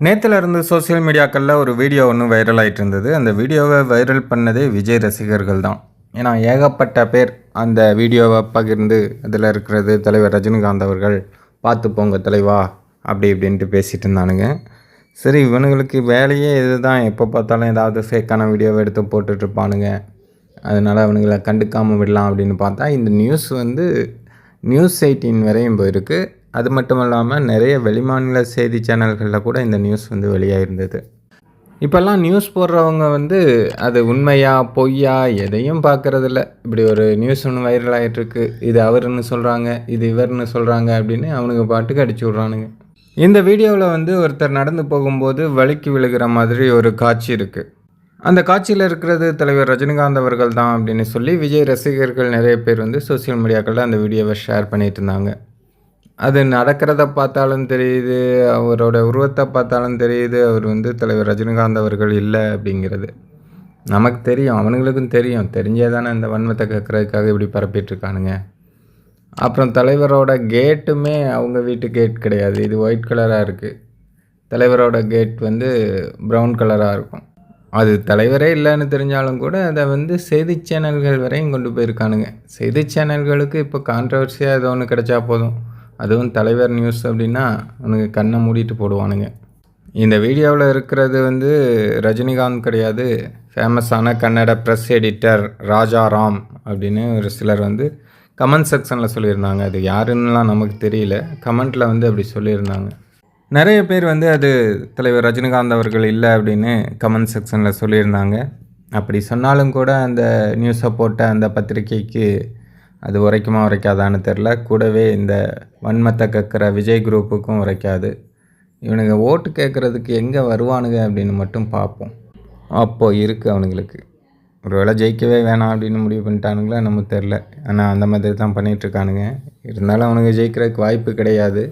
நேத்துல இருந்து சோஷியல் மீடியாக்களில் ஒரு வீடியோ ஒன்று வைரல் ஆகிட்டு இருந்தது அந்த வீடியோவை வைரல் பண்ணதே விஜய் ரசிகர்கள் தான் ஏன்னா ஏகப்பட்ட பேர் அந்த வீடியோவை பகிர்ந்து அதில் இருக்கிறது தலைவர் ரஜினிகாந்த் அவர்கள் பார்த்து போங்க தலைவா அப்படி இப்படின்ட்டு பேசிகிட்டு இருந்தானுங்க. சரி இவனுங்களுக்கு வேலையே இதுதான். எப்போ பார்த்தாலும் ஏதாவது ஃபேக்கான வீடியோவை எடுத்து போட்டுட்ருப்பானுங்க அதனால் அவனுங்களை கண்டுக்காமல் விடலாம் அப்படின்னு பார்த்தா இந்த நியூஸ் வந்து நியூஸ் எயிட்டீன் வரையும் போயிருக்கு. அது மட்டும் இல்லாமல் நிறைய வெளிமாநில செய்தி சேனல்களில் கூட இந்த நியூஸ் வந்து வெளியாயிருந்தது. இப்போல்லாம் நியூஸ் போடுறவங்க வந்து அது உண்மையா பொய்யா எதையும் பார்க்கறதில்ல இப்படி ஒரு நியூஸ் ஒன்று வைரல் ஆகிட்டுருக்கு இது அவருன்னு சொல்கிறாங்க இது இவர்னு சொல்கிறாங்க அப்படின்னு அவனுங்க பாட்டுக்கு அடிச்சு விட்றானுங்க. இந்த வீடியோவில் வந்து ஒருத்தர் நடந்து போகும்போது வலிக்கு விழுகிற மாதிரி ஒரு காட்சி இருக்குது அந்த காட்சியில் இருக்கிறது தலைவர் ரஜினிகாந்த் அவர்கள் தான் அப்படின்னு சொல்லி விஜய் ரசிகர்கள் நிறைய பேர் வந்து சோஷியல் மீடியாக்களில் அந்த வீடியோவை ஷேர் பண்ணிட்டு இருந்தாங்க. அது நடக்கிறத பார்த்தாலும் தெரியுது அவரோட உருவத்தை பார்த்தாலும் தெரியுது அவர் வந்து தலைவர் ரஜினிகாந்த் அவர்கள் இல்லை அப்படிங்கிறது. நமக்கு தெரியும் அவனுங்களுக்கும் தெரியும். தெரிஞ்சே தானே இந்த வன்மத்தை கேட்குறதுக்காக இப்படி பரப்பிட்டுருக்கானுங்க அப்புறம் தலைவரோட கேட்டுமே அவங்க வீட்டு கேட் கிடையாது. இது ஒயிட் கலராக இருக்குது தலைவரோட கேட் வந்து ப்ரௌன் கலராக இருக்கும். அது தலைவரே இல்லைன்னு தெரிஞ்சாலும் கூட அதை வந்து செய்தி சேனல்கள் வரையும் கொண்டு போயிருக்கானுங்க. செய்தி சேனல்களுக்கு இப்போ கான்ட்ரவர்சியாக ஏதோ ஒன்று கிடைச்சா போதும். அதுவும் தலைவர் நியூஸ் அப்படின்னா அவனுங்க கண்ணை மூடிட்டு போடுவானுங்க. இந்த வீடியோவில் இருக்கிறது வந்து ரஜினிகாந்த் கிடையாது. ஃபேமஸான கன்னட ப்ரெஸ் எடிட்டர் ராஜா ராம் அப்படின்னு ஒரு சிலர் வந்து கமெண்ட் செக்ஷனில் சொல்லியிருந்தாங்க. அது யாருன்னுலாம் நமக்கு தெரியல. கமெண்ட்டில் வந்து அப்படி சொல்லியிருந்தாங்க. நிறைய பேர் வந்து அது தலைவர் ரஜினிகாந்த் அவர்கள் இல்லை அப்படின்னு கமெண்ட் செக்ஷனில் சொல்லியிருந்தாங்க. அப்படி சொன்னாலும் கூட அந்த நியூஸை போட்ட அந்த பத்திரிக்கைக்கு அது உரைக்குமா உரைக்காதான்னு தெரில கூடவே இந்த வன்மத்தை கக்கிற விஜய் குரூப்புக்கும் உரைக்காது. இவனுங்க ஓட்டு கேட்குறதுக்கு எங்கே வருவானுங்க அப்படின்னு மட்டும் பார்ப்போம். அப்போது இருக்குது அவனுங்களுக்கு. ஒரு வேளை ஜெயிக்கவே வேணாம் அப்படின்னு முடிவு பண்ணிட்டானுங்களா நம்ம தெரில ஆனால் அந்த மாதிரி தான் பண்ணிகிட்ருக்கானுங்க இருந்தாலும் அவனுங்க ஜெயிக்கிறதுக்கு வாய்ப்பு கிடையாது.